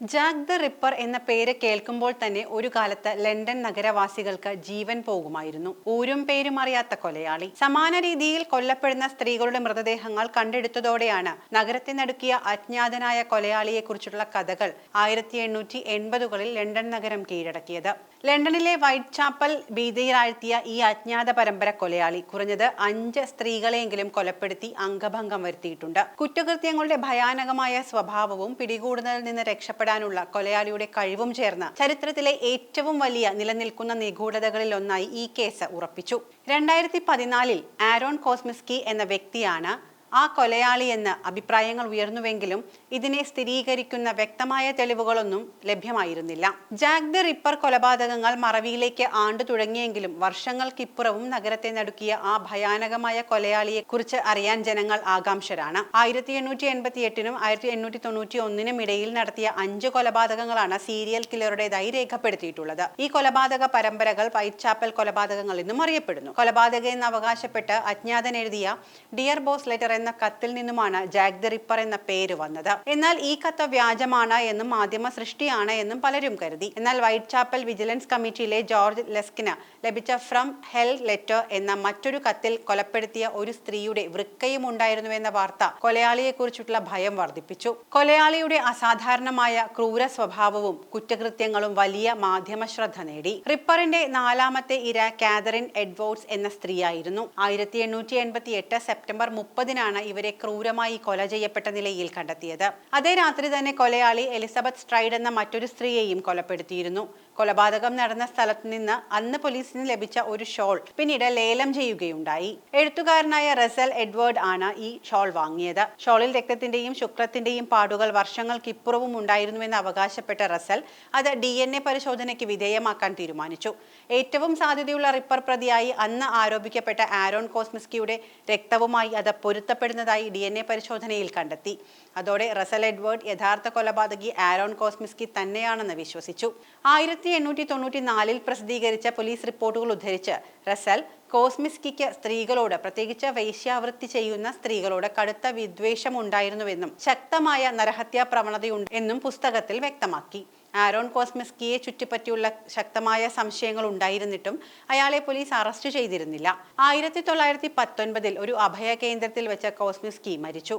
Jack the ripper എന്ന പേര് കേൾക്കുമ്പോൾ തന്നെ ഒരു കാലത്ത് ലണ്ടൻ നഗരവാസികൾക്ക് ജീവൻ പോകുമായിരുന്നു. ഊരും പേരും അറിയാത്ത കൊലയാളി. സമാന രീതിയിൽ കൊല്ലപ്പെടുന്ന സ്ത്രീകളുടെ മൃതദേഹങ്ങൾ കണ്ടെടുത്തതോടെയാണ് നഗരത്തെ നടുക്കിയ അജ്ഞാതനായ കൊലയാളിയെ കുറിച്ചുള്ള കഥകൾ ആയിരത്തി എണ്ണൂറ്റി എൺപതുകളിൽ ലണ്ടൻ നഗരം കീഴടക്കിയത്. ലണ്ടനിലെ വൈറ്റ് ചാപ്പൽ ഭീതിയിലാഴ്ത്തിയ ഈ അജ്ഞാത പരമ്പര കൊലയാളി കുറഞ്ഞത് അഞ്ച് സ്ത്രീകളെയെങ്കിലും കൊലപ്പെടുത്തി അംഗഭംഗം വരുത്തിയിട്ടുണ്ട്. കുറ്റകൃത്യങ്ങളുടെ ഭയാനകമായ സ്വഭാവവും പിടികൂടുന്നതിൽ നിന്ന് രക്ഷപ്പെടാനുള്ള കൊലയാളിയുടെ കഴിവും ചേർന്ന് ചരിത്രത്തിലെ ഏറ്റവും വലിയ നിലനിൽക്കുന്ന നിഗൂഢതകളിൽ ഒന്നായി ഈ കേസ് ഉറപ്പിച്ചു. രണ്ടായിരത്തി പതിനാലിൽ ആരോൺ കോസ്മിസ്കി എന്ന വ്യക്തിയാണ് ആ കൊലയാളിയെന്ന് അഭിപ്രായങ്ങൾ ഉയർന്നുവെങ്കിലും ഇതിനെ സ്ഥിരീകരിക്കുന്ന വ്യക്തമായ തെളിവുകളൊന്നും ലഭ്യമായിരുന്നില്ല. ജാക്ക് ദി റിപ്പർ കൊലപാതകങ്ങൾ മറവിയിലേക്ക് ആണ്ടു തുടങ്ങിയെങ്കിലും വർഷങ്ങൾക്കിപ്പുറവും നഗരത്തെ നടുക്കിയ ആ ഭയാനകമായ കൊലയാളിയെ കുറിച്ച് അറിയാൻ ജനങ്ങൾ ആകാംക്ഷരാണ്. ആയിരത്തി എണ്ണൂറ്റി എൺപത്തി എട്ടിനും ആയിരത്തി എണ്ണൂറ്റി തൊണ്ണൂറ്റി ഒന്നിനും ഇടയിൽ നടത്തിയ അഞ്ച് കൊലപാതകങ്ങളാണ് സീരിയൽ കില്ലറുടേതായി രേഖപ്പെടുത്തിയിട്ടുള്ളത്. ഈ കൊലപാതക പരമ്പരകൾ വൈറ്റ് ചാപ്പൽ കൊലപാതകങ്ങൾ എന്നും അറിയപ്പെടുന്നു. കൊലപാതക എന്ന് അവകാശപ്പെട്ട് അജ്ഞാതൻ എഴുതിയ ഡിയർ ബോസ് ലെറ്റർ എന്ന കത്തിൽ നിന്നുമാണ് ജാക്ക് ദി റിപ്പർ എന്ന പേര് വന്നത്. എന്നാൽ ഈ കത്ത് വ്യാജമാണ് എന്നും മാധ്യമ സൃഷ്ടിയാണ് എന്നും പലരും കരുതി. എന്നാൽ വൈറ്റ് ചാപ്പൽ വിജിലൻസ് കമ്മിറ്റിയിലെ ജോർജ് ലെസ്കിന് ലഭിച്ച ഫ്രം ഹെൽ ലെറ്റർ എന്ന മറ്റൊരു കത്തിൽ കൊലപ്പെടുത്തിയ ഒരു സ്ത്രീയുടെ വൃക്കയും ഉണ്ടായിരുന്നു എന്ന വാർത്ത കൊലയാളിയെ കുറിച്ചുള്ള ഭയം വർദ്ധിപ്പിച്ചു. കൊലയാളിയുടെ അസാധാരണമായ ക്രൂര സ്വഭാവവും കുറ്റകൃത്യങ്ങളും വലിയ മാധ്യമ ശ്രദ്ധ നേടി. റിപ്പറിന്റെ നാലാമത്തെ ഇര കാതറിൻ എഡ്വേർഡ്സ് എന്ന സ്ത്രീയായിരുന്നു. ആയിരത്തി എണ്ണൂറ്റി എൺപത്തി എട്ട് സെപ്റ്റംബർ മുപ്പതിനാണ് ഇവരെ ക്രൂരമായി കൊല ചെയ്യപ്പെട്ട നിലയിൽ കണ്ടെത്തിയത്. അതേ രാത്രി തന്നെ കൊലയാളി എലിസബത്ത് സ്ട്രൈഡ് എന്ന മറ്റൊരു സ്ത്രീയെയും കൊലപ്പെടുത്തിയിരുന്നു. കൊലപാതകം നടന്ന സ്ഥലത്ത് നിന്ന് അന്ന് പോലീസിന് ലഭിച്ച ഒരു ഷോൾ പിന്നീട് ലേലം ചെയ്യുകയുണ്ടായി. എഴുത്തുകാരനായ റസൽ എഡ്വേർഡ് ആണ് ഈ ഷോൾ വാങ്ങിയത്. ഷോളിൽ രക്തത്തിന്റെയും ശുക്രത്തിന്റെയും പാടുകൾ വർഷങ്ങൾക്കിപ്പുറവും ഉണ്ടായിരുന്നുവെന്ന് അവകാശപ്പെട്ട റസൽ അത് ഡി എൻ എ പരിശോധനയ്ക്ക് വിധേയമാക്കാൻ തീരുമാനിച്ചു. ഏറ്റവും സാധ്യതയുള്ള റിപ്പർ പ്രതിയായി അന്ന് ആരോപിക്കപ്പെട്ട ആരോൺ കോസ്മിസ്കിയുടെ രക്തവുമായി അത് പൊരുത്തപ്പെടുന്നതായി ഡി എൻ എ പരിശോധനയിൽ കണ്ടെത്തി. അതോടെ റസൽ എഡ്വേർഡ് യഥാർത്ഥ കൊലപാതകി ആരോൺ കോസ്മിസ്കി തന്നെയാണെന്ന് വിശ്വസിച്ചു. ആയിരത്തി എണ്ണൂറ്റി തൊണ്ണൂറ്റി നാലിൽ പ്രസിദ്ധീകരിച്ച പോലീസ് റിപ്പോർട്ടുകൾ ഉദ്ധരിച്ച് റസൽ കോസ്മിസ്കിക്ക് സ്ത്രീകളോട് പ്രത്യേകിച്ച് വൈശ്യാവൃത്തി ചെയ്യുന്ന സ്ത്രീകളോട് കടുത്ത വിദ്വേഷം ഉണ്ടായിരുന്നുവെന്നും ശക്തമായ നരഹത്യാ പ്രവണതയുണ്ട് എന്നും പുസ്തകത്തിൽ വ്യക്തമാക്കി. ആരോൺ കോസ്മിസ്കിയെ ചുറ്റിപ്പറ്റിയുള്ള ശക്തമായ സംശയങ്ങൾ ഉണ്ടായിരുന്നിട്ടും അയാളെ പോലീസ് അറസ്റ്റ് ചെയ്തിരുന്നില്ല. ആയിരത്തി തൊള്ളായിരത്തി പത്തൊൻപതിൽ ഒരു അഭയ കേന്ദ്രത്തിൽ വെച്ച കോസ്മിസ്കി മരിച്ചു.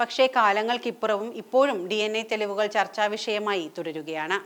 പക്ഷേ കാലങ്ങൾക്കിപ്പുറവും ഇപ്പോഴും ഡി എൻ എ തെളിവുകൾ ചർച്ചാ വിഷയമായി തുടരുകയാണ്.